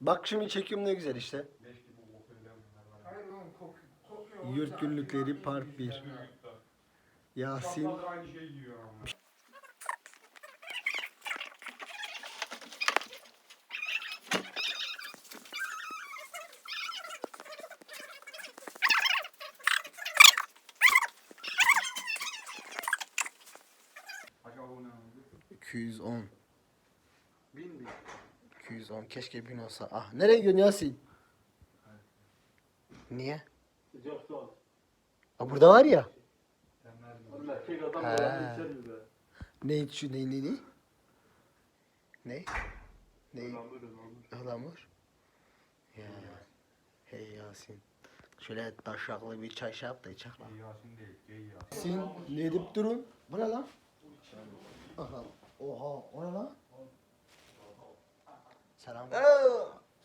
Bak şimdi çekiyorum ne güzel işte. Hayır oğlum kok kokuyor. Yurt günlükleri part 1. Yasin. Aynı şeyi ama. Acaba bu ne abi? 210. Bin bin. 210. Keşke bin olsa. Ah nereye gidiyorsun Yasin? Niye? Sıcak su al. Burada var ya. Oğlum erkek adam He. böyle içer mi be? Ne içi ne ne ne? Ne? Ne? Ihlamur. Ihlamur. Ya. Hey Yasin. Şöyle taşaklı bir çay şey yap da içek lan. Yasin değil, gay Yasin. Yasin ne edip durun? Bu ne lan? Aha. Oha o ne lan? Selam.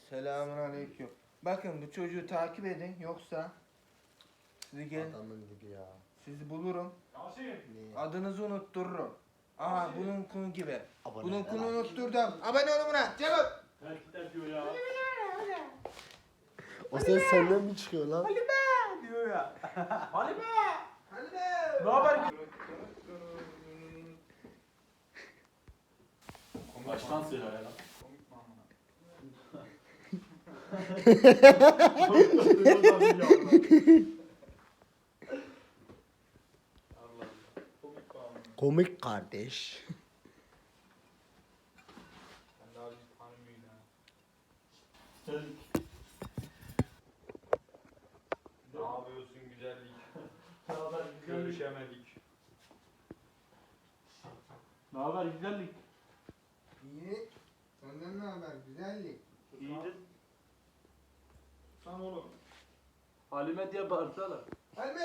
Selamun aleyküm. Bakın bu çocuğu takip edin yoksa sizi gel Adamın gibi ya. sizi bulurum. Yasin! Ne? Adınızı unuttururum. Aha bunun kunu gibi. Abone Bunun ol. kunu unutturdum. Abone olun buna. Çabuk. Erkekler diyor ya. O ses senden mi çıkıyor lan? diyor ya. Hadi be! Hadi be. Ne haber? Baştan söyle ya. Komik mi amına? Allah. Komik kardeş. Ne yapıyorsun güzellik? ne haber güzellik? Görüşemedik. Ne haber güzellik? İyi. Senden ne haber? Güzellik. İyidir. Oğlum. Halime diye bağırsana. Hadi.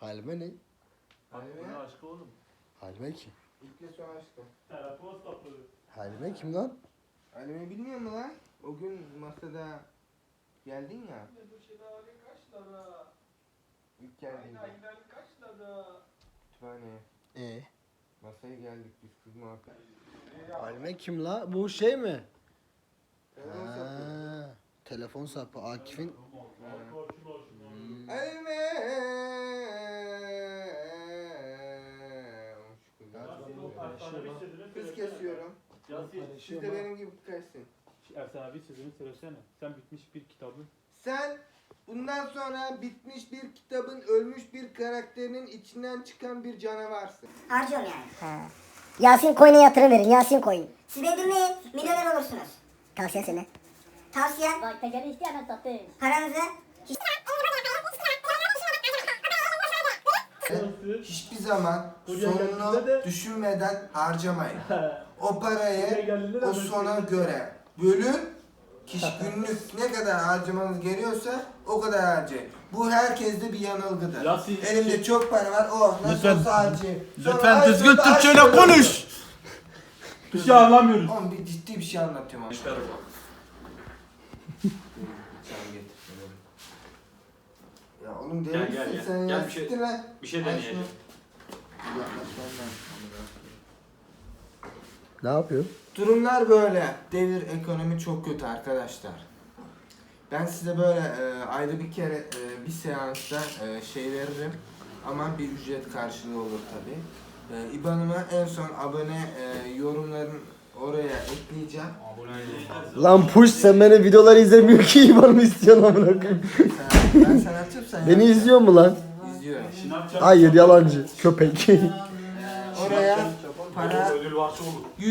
Halime ne? Halime. Halime aşkı oğlum. Halime kim? İlk son aşkım. Telefon sapları. Halime kim lan? Halime bilmiyor mu lan? O gün masada geldin ya. Bu şelale kaç lira? İlk geldiğinde. Aynen kaç lira? Kütüphaneye. Ee, Masaya geldik biz kız muhabbet. Halime kim la? Bu şey mi? Ha, telefon sapı Akif'in. Hmm. Kız kesiyorum. Siz de benim gibi kessin. Efsanevi sözünü söylesene. Sen bitmiş bir kitabı. Sen bundan sonra bitmiş bir kitabın ölmüş bir karakterinin içinden çıkan bir canavarsın. Harcıyorum yani. Yasin Coin'e yatırım verin. Yasin Coin. Siz beni dinleyin. Milyoner olursunuz. Tavsiye seni. Tavsiyem Bak tekeri isteyen satış. paranızı Hiçbir zaman sonunu geldiğinde de- düşünmeden harcamayın. O Buraya parayı geldiğinde de o böyle sona göre bölün. Kişi günlük ne kadar harcamanız geliyorsa o kadar harcayın. Bu herkeste bir yanılgıdır. Yasin- Elimde çok para var. Oh nasıl Lütfen- olsa harcayayım. Sonra Lütfen ay, düzgün sonra Türkçeyle konuş. Bir şey anlamıyoruz. Oğlum bir ciddi bir şey anlatıyorum abi. Sen git. Ya oğlum deli Gel, misin gel, gel. sen Gel ya? bir şey- Siktir lan. Bir şey Al deneyeceğim. şunu. Ne yapıyor? Durumlar böyle. Devir ekonomi çok kötü arkadaşlar. Ben size böyle e, ayda bir kere e, bir seansta e, şey veririm. Ama bir ücret karşılığı olur tabi. E, İban'ıma en son abone e, yorumların oraya ekleyeceğim. Lan push sen beni videoları izlemiyor ki İvan mı istiyorsun amına koyayım? Sen, ben sana atayım sen Beni yap. izliyor mu lan? İzliyorum. Hayır yalancı köpek. Oraya para Ödül varsa olur.